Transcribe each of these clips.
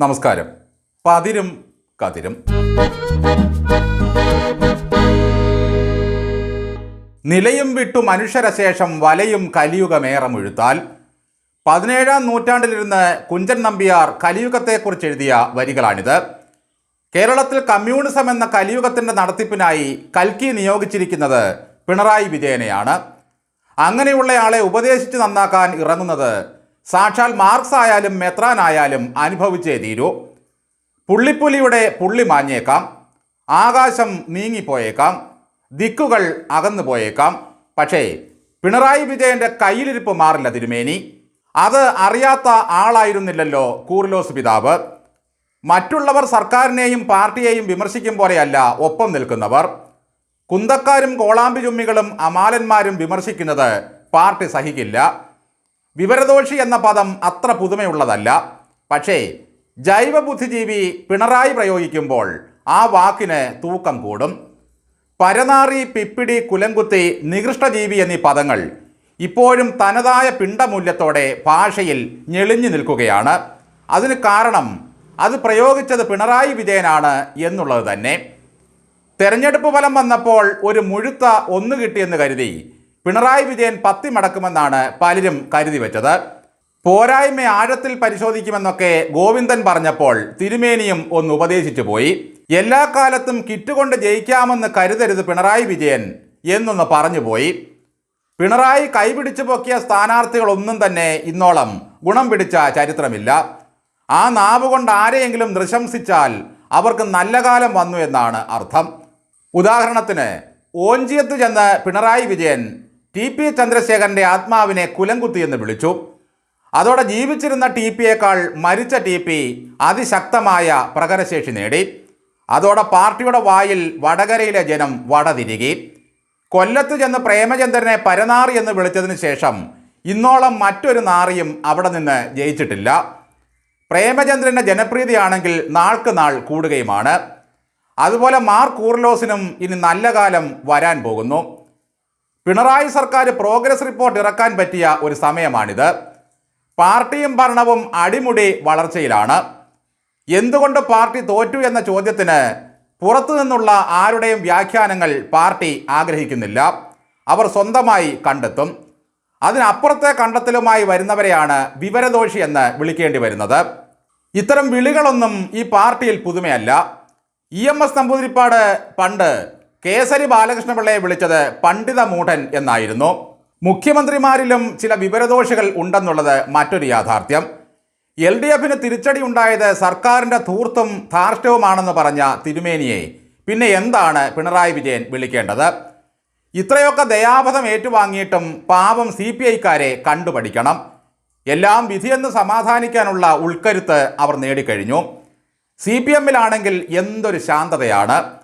നമസ്കാരം. പതിരും കതിരും. നിലയും വിട്ടു മനുഷ്യരശേഷം വലയും കലിയുഗമേറെ മുഴുത്താൽ പതിനേഴാം നൂറ്റാണ്ടിലിരുന്ന് കുഞ്ചൻ നമ്പിയാർ കലിയുഗത്തെക്കുറിച്ച് എഴുതിയ വരികളാണിത്. കേരളത്തിൽ കമ്മ്യൂണിസം എന്ന കലിയുഗത്തിന്റെ നടത്തിപ്പിനായി കൽക്കി നിയോഗിച്ചിരിക്കുന്നത് പിണറായി വിജയനെയാണ്. അങ്ങനെയുള്ളയാളെ ഉപദേശിച്ച് നന്നാക്കാൻ ഇറങ്ങുന്നത് സാക്ഷാൽ മാർക്സ് ആയാലും മെത്രാനായാലും അനുഭവിച്ചേ തീരൂ. പുള്ളിപ്പുലിയുടെ പുള്ളി മാഞ്ഞേക്കാം. ആകാശം നീങ്ങിപ്പോയേക്കാം. ദിക്കുകൾ അകന്നു പോയേക്കാം. പക്ഷേ പിണറായി വിജയന്റെ കയ്യിലിരിപ്പ് മാറില്ല തിരുമേനി. അത് അറിയാത്ത ആളായിരുന്നില്ലല്ലോ കൂറിലോസ് പിതാവ്. മറ്റുള്ളവർ സർക്കാരിനെയും പാർട്ടിയെയും വിമർശിക്കും പോലെയല്ല ഒപ്പം നിൽക്കുന്നവർ. കുന്തക്കാരും കോളാമ്പി ചുമ്മികളും അമാലന്മാരും വിമർശിക്കുന്നത് പാർട്ടി സഹിക്കില്ല. വിവരദോഷി എന്ന പദം അത്ര പുതുമയുള്ളതല്ല. പക്ഷേ ജൈവ ബുദ്ധിജീവി പിണറായി പ്രയോഗിക്കുമ്പോൾ ആ വാക്കിന് തൂക്കം കൂടും. പരനാറി പിപ്പിടി കുലങ്കുത്തി നികൃഷ്ടജീവി എന്നീ പദങ്ങൾ ഇപ്പോഴും തനതായ പിണ്ടമൂല്യത്തോടെ ഭാഷയിൽ ഞെളിഞ്ഞു നിൽക്കുകയാണ്. അതിന് കാരണം അത് പ്രയോഗിച്ചത് പിണറായി വിജയനാണ് എന്നുള്ളത് തന്നെ. തെരഞ്ഞെടുപ്പ് ഫലം വന്നപ്പോൾ ഒരു മുഴുത്ത ഒന്ന് കിട്ടിയെന്ന് കരുതി പിണറായി വിജയൻ പത്തി മടക്കുമെന്നാണ് പലരും കരുതി വെച്ചത്. പോരായ്മ ആഴത്തിൽ പരിശോധിക്കുമെന്നൊക്കെ ഗോവിന്ദൻ പറഞ്ഞപ്പോൾ തിരുമേനിയും ഒന്ന് ഉപദേശിച്ചു പോയി. എല്ലാ കാലത്തും കിറ്റുകൊണ്ട് ജയിക്കാമെന്ന് കരുതരുത് പിണറായി വിജയൻ എന്നൊന്ന് പറഞ്ഞുപോയി പിണറായി കൈപിടിച്ചു പൊക്കിയ സ്ഥാനാർത്ഥികളൊന്നും തന്നെ ഇന്നോളം ഗുണം പിടിച്ച ചരിത്രമില്ല. ആ നാവ് കൊണ്ട് ആരെയെങ്കിലും നൃശംസിച്ചാൽ അവർക്ക് നല്ല കാലം വന്നു എന്നാണ് അർത്ഥം. ഉദാഹരണത്തിന് ഓഞ്ചിയത്ത് ചെന്ന് പിണറായി വിജയൻ ടി പി ചന്ദ്രശേഖരന്റെ ആത്മാവിനെ കുലംകുത്തിയെന്ന് വിളിച്ചു. അതോടെ ജീവിച്ചിരുന്ന ടി പിയേക്കാൾ മരിച്ച ടി പി അതിശക്തമായ പ്രകരശേഷി നേടി. അതോടെ പാർട്ടിയുടെ വായിൽ വടകരയിലെ ജനം വടതിരികി. കൊല്ലത്ത് ചെന്ന് പ്രേമചന്ദ്രനെ പരനാറി എന്ന് വിളിച്ചതിന് ശേഷം ഇന്നോളം മറ്റൊരു നാറിയും അവിടെ നിന്ന് ജയിച്ചിട്ടില്ല. പ്രേമചന്ദ്രന്റെ ജനപ്രീതിയാണെങ്കിൽ നാൾക്ക് നാൾ കൂടുകയുമാണ്. അതുപോലെ മാർ കൂർലോസിനും ഇനി നല്ല കാലം വരാൻ പോകുന്നു. പിണറായി സർക്കാർ പ്രോഗ്രസ് റിപ്പോർട്ട് ഇറക്കാൻ പറ്റിയ ഒരു സമയമാണിത്. പാർട്ടിയും ഭരണവും അടിമുടി വളർച്ചയിലാണ്. എന്തുകൊണ്ട് പാർട്ടി തോറ്റു എന്ന ചോദ്യത്തിന് പുറത്തു നിന്നുള്ള ആരുടെയും വ്യാഖ്യാനങ്ങൾ പാർട്ടി ആഗ്രഹിക്കുന്നില്ല. അവർ സ്വന്തമായി കണ്ടെത്തും. അതിനപ്പുറത്തെ കണ്ടെത്തലുമായി വരുന്നവരെയാണ് വിവരദോഷി എന്ന് വിളിക്കേണ്ടി വരുന്നത്. ഇത്തരം വിളികളൊന്നും ഈ പാർട്ടിയിൽ പുതുമയല്ല. ഇ എം എസ് നമ്പൂതിരിപ്പാട് പണ്ട് കേസരി ബാലകൃഷ്ണപിള്ളയെ വിളിച്ചത് പണ്ഡിത മൂഢൻ എന്നായിരുന്നു. മുഖ്യമന്ത്രിമാരിലും ചില വിവരദോഷികൾ ഉണ്ടെന്നുള്ളത് മറ്റൊരു യാഥാർത്ഥ്യം. എൽ ഡി എഫിന് തിരിച്ചടി ഉണ്ടായത് സർക്കാരിന്റെ ധൂർത്തും ധാർഷ്ട്യവുമാണെന്ന് പറഞ്ഞ തിരുമേനിയെ. പിന്നെ എന്താണ് പിണറായി വിജയൻ വിളിക്കേണ്ടത്? ഇത്രയൊക്കെ ദയാപഥം ഏറ്റുവാങ്ങിയിട്ടും പാവം സി പി ഐക്കാരെ കണ്ടുപഠിക്കണം. എല്ലാം വിധിയെന്ന് സമാധാനിക്കാനുള്ള ഉൾക്കരുത്ത് അവർ നേടിക്കഴിഞ്ഞു. സി പി എമ്മിലാണെങ്കിൽ എന്തൊരു ശാന്തതയാണ്.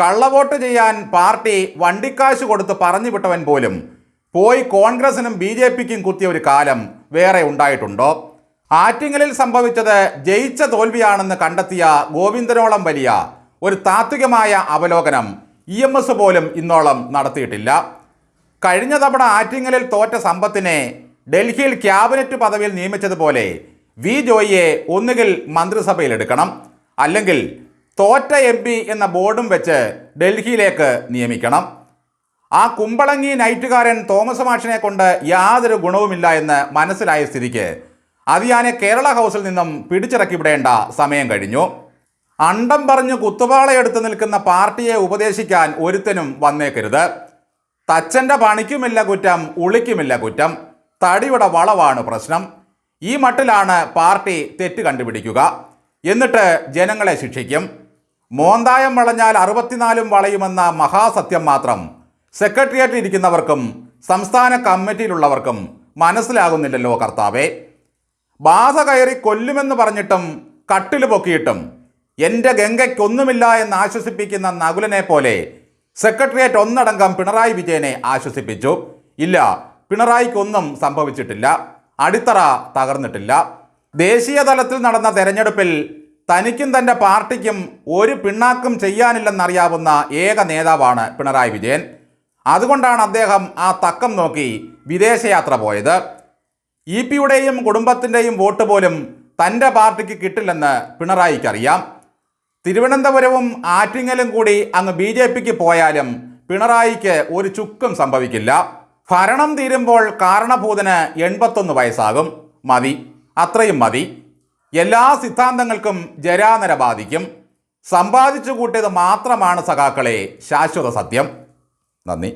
കള്ളവോട്ട് ചെയ്യാൻ പാർട്ടി വണ്ടിക്കാശ് കൊടുത്ത് പറഞ്ഞു വിട്ടവൻ പോലും. പോയി കോൺഗ്രസിനും ബി ജെ പിക്കും കുത്തിയ ഒരു കാലം വേറെ ഉണ്ടായിട്ടുണ്ടോ? ആറ്റിങ്ങലിൽ സംഭവിച്ചത് ജയിച്ച തോൽവിയാണെന്ന് കണ്ടെത്തിയ ഗോവിന്ദനോളം വലിയ ഒരു താത്വികമായ അവലോകനം ഇ എം എസ് പോലും ഇന്നോളം നടത്തിയിട്ടില്ല. കഴിഞ്ഞ തവണ ആറ്റിങ്ങലിൽ തോറ്റ സമ്പത്തിനെ ഡൽഹിയിൽ ക്യാബിനറ്റ് പദവിയിൽ നിയമിച്ചതുപോലെ വി ജോയിയെ ഒന്നുകിൽ മന്ത്രിസഭയിലെടുക്കണം അല്ലെങ്കിൽ തോറ്റ എം പി എന്ന ബോർഡും വെച്ച് ഡൽഹിയിലേക്ക് നിയമിക്കണം. ആ കുമ്പളങ്ങി നൈറ്റുകാരൻ തോമസ് മാഷിനെ കൊണ്ട് യാതൊരു ഗുണവുമില്ല എന്ന് മനസ്സിലായ സ്ഥിതിക്ക് അതിയാനെ കേരള ഹൗസിൽ നിന്നും പിടിച്ചിറക്കി വിടേണ്ട സമയം കഴിഞ്ഞു. അണ്ടം പറഞ്ഞു കുത്തുപാളയെടുത്ത് നിൽക്കുന്ന പാർട്ടിയെ ഉപദേശിക്കാൻ ഒരുത്തനും വന്നേക്കരുത്. തച്ചന്റെ പണിക്കുമില്ല കുറ്റം ഉളിക്കുമില്ല കുറ്റം. തടിയുടെ വളവാണ് പ്രശ്നം. ഈ മട്ടിലാണ് പാർട്ടി തെറ്റ് കണ്ടുപിടിക്കുക. എന്നിട്ട് ജനങ്ങളെ ശിക്ഷിക്കും. മോന്തായം വളഞ്ഞാൽ അറുപത്തിനാലും വളയുമെന്ന മഹാസത്യം മാത്രം. സെക്രട്ടേറിയറ്റിൽ ഇരിക്കുന്നവർക്കും സംസ്ഥാന കമ്മിറ്റിയിലുള്ളവർക്കും മനസ്സിലാകുന്നില്ലല്ലോ കർത്താവേ. ബാധ കയറി കൊല്ലുമെന്ന് പറഞ്ഞിട്ടും കട്ടിൽ പൊക്കിയിട്ടും എന്റെ ഗംഗയ്ക്കൊന്നുമില്ല എന്ന് ആശ്വസിപ്പിക്കുന്ന നകുലനെ പോലെ സെക്രട്ടേറിയറ്റ് ഒന്നടങ്കം പിണറായി വിജയനെ ആശ്വസിപ്പിച്ചു. ഇല്ല പിണറായിക്കൊന്നും സംഭവിച്ചിട്ടില്ല. അടിത്തറ തകർന്നിട്ടില്ല. ദേശീയ തലത്തിൽ നടന്ന തെരഞ്ഞെടുപ്പിൽ തനിക്കും തന്റെ പാർട്ടിക്കും ഒരു പിണ്ണാക്കും ചെയ്യാനില്ലെന്നറിയാവുന്ന ഏക നേതാവാണ് പിണറായി വിജയൻ. അതുകൊണ്ടാണ് അദ്ദേഹം ആ തക്കം നോക്കി വിദേശയാത്ര പോയത്. ഇ പിയുടെയും കുടുംബത്തിന്റെയും വോട്ട് പോലും തന്റെ പാർട്ടിക്ക് കിട്ടില്ലെന്ന് പിണറായിക്കറിയാം. തിരുവനന്തപുരവും ആറ്റിങ്ങലും കൂടി അങ്ങ് ബി ജെ പിക്ക് പോയാലും പിണറായിക്ക് ഒരു ചുക്കും സംഭവിക്കില്ല. ഭരണം തീരുമ്പോൾ കാരണഭൂതന് എൺപത്തൊന്ന് വയസ്സാകും. മതി. അത്രയും മതി. എല്ലാ സിദ്ധാന്തങ്ങൾക്കും ജരാനര ബാധിക്കും. സമ്പാദിച്ചു കൂട്ടിയത് മാത്രമാണ് സഖാക്കളെ ശാശ്വത സത്യം. നന്ദി.